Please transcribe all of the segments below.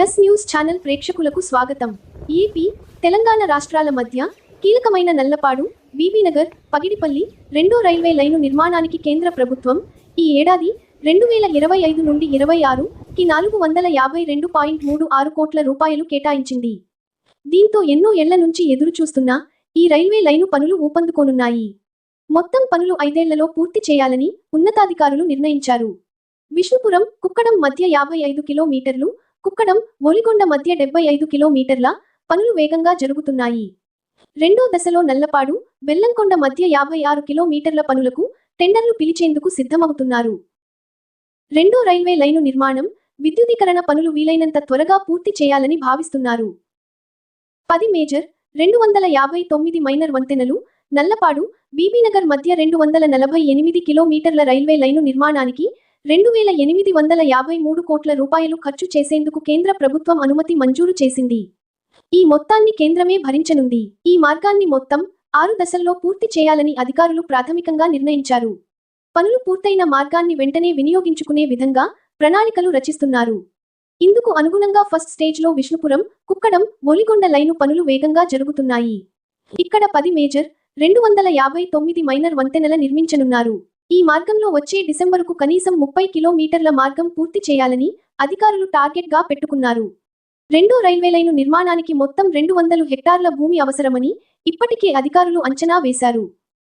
Yes news channel ప్రేక్షకులకు స్వాగతం. AP Telangana రాష్ట్రాల మధ్య కీలకమైన నల్లపాడు బీబీనగర్ పగిడిపల్లి రెండో రైల్వే లైను నిర్మాణానికి కేంద్ర ప్రభుత్వం ఈ ఏడాది రెండు వేల ఇరవై ఐదు నుండి ఇరవై ఆరు కి నాలుగు వందల యాభై రెండు పాయింట్ మూడు ఆరు కోట్ల రూపాయలు కేటాయించింది. దీంతో ఎన్నో ఏళ్ళ నుంచి ఎదురుచూస్తున్న ఈ రైల్వే లైను పనులు ఊపందుకోనున్నాయి. మొత్తం పనులు ఐదేళ్ళలో పూర్తి చేయాలని ఉన్నతాధికారులు నిర్ణయించారు. విష్ణుపురం కుక్కడం మధ్య యాభై ఐదు కిలోమీటర్లు కుక్కడం ఒలిగొండ మధ్య డెబ్బై ఐదు కిలోమీటర్ల పనులు వేగంగా జరుగుతున్నాయి. రెండో దశలో నల్లపాడు బెల్లంకొండ మధ్య యాభై ఆరు కిలోమీటర్ల పనులకు టెండర్లు పిలిచేందుకు సిద్ధమవుతున్నారు. రెండో రైల్వే లైను నిర్మాణం విద్యుదీకరణ పనులు వీలైనంత త్వరగా పూర్తి చేయాలని భావిస్తున్నారు. పది మేజర్ రెండు వందల యాభై తొమ్మిది మైనర్ వంతెనలు నల్లపాడు బీబీనగర్ మధ్య రెండు వందల నలభై ఎనిమిది కిలోమీటర్ల రైల్వే లైను నిర్మాణానికి రెండు వేల ఎనిమిది వందల యాభై మూడు కోట్ల రూపాయలు ఖర్చు చేసేందుకు కేంద్ర ప్రభుత్వం అనుమతి మంజూరు చేసింది. ఈ మొత్తాన్ని కేంద్రమే భరించనుంది. ఈ మార్గాన్ని మొత్తం ఆరు దశల్లో పూర్తి చేయాలని అధికారులు ప్రాథమికంగా నిర్ణయించారు. పనులు పూర్తయిన మార్గాన్ని వెంటనే వినియోగించుకునే విధంగా ప్రణాళికలు రచిస్తున్నారు. ఇందుకు అనుగుణంగా ఫస్ట్ స్టేజ్లో విష్ణుపురం కుక్కడం ఒలిగొండ లైను పనులు వేగంగా జరుగుతున్నాయి. ఇక్కడ పది మేజర్ రెండు వందల యాభై తొమ్మిది మైనర్ వంతెనల నిర్మించనున్నారు. ఈ మార్గంలో వచ్చే డిసెంబరుకు కనీసం ముప్పై కిలోమీటర్ల మార్గం పూర్తి చేయాలని అధికారులు టార్గెట్గా పెట్టుకున్నారు. రెండో రైల్వే లైను నిర్మాణానికి మొత్తం రెండు వందలు హెక్టార్ల భూమి అవసరమని ఇప్పటికే అధికారులు అంచనా వేశారు.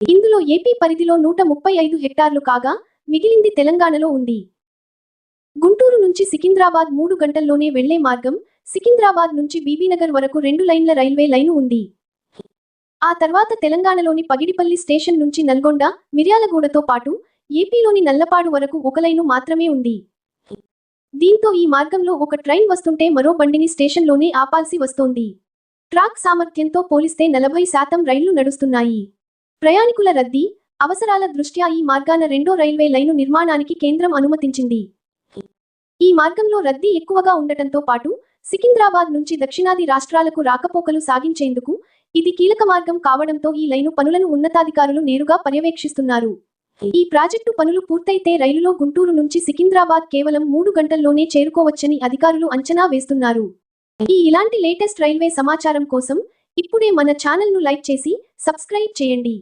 ఇందులో ఏపీ పరిధిలో నూట ముప్పై ఐదు హెక్టార్లు కాగా మిగిలింది తెలంగాణలో ఉంది. గుంటూరు నుంచి సికింద్రాబాద్ మూడు గంటల్లోనే వెళ్ళే మార్గం సికింద్రాబాద్ నుంచి బీబీనగర్ వరకు రెండు లైన్ల రైల్వే లైను ఉంది. ఆ తర్వాత తెలంగాణలోని పగిడిపల్లి స్టేషన్ నుంచి నల్గొండ మిర్యాలగూడతో పాటు ఏపీలోని నల్లపాడు వరకు ఒక లైను మాత్రమే ఉంది. దీంతో ఈ మార్గంలో ఒక ట్రైన్ వస్తుంటే మరో బండిని స్టేషన్లోనే ఆపాల్సి వస్తోంది. ట్రాక్ సామర్థ్యంతో పోలిస్తే నలభై శాతం రైళ్ళు నడుస్తున్నాయి. ప్రయాణికుల రద్దీ అవసరాల దృష్ట్యా ఈ మార్గాన రెండో రైల్వే లైను నిర్మాణానికి కేంద్రం అనుమతించింది. ఈ మార్గంలో రద్దీ ఎక్కువగా ఉండటంతో పాటు సికింద్రాబాద్ నుంచి దక్షిణాది రాష్ట్రాలకు రాకపోకలు సాగించేందుకు ఇది కీలక మార్గం కావడంతో ఈ లైను పనులను ఉన్నతాధికారులు నేరుగా పర్యవేక్షిస్తున్నారు. ఈ ప్రాజెక్టు పనులు పూర్తయితే రైలులో గుంటూరు నుంచి సికింద్రాబాద్ కేవలం మూడు గంటల్లోనే చేరుకోవచ్చని అధికారులు అంచనా వేస్తున్నారు. ఈ ఇలాంటి లేటెస్ట్ రైల్వే సమాచారం కోసం ఇప్పుడే మన ఛానల్ను లైక్ చేసి సబ్స్క్రైబ్ చేయండి.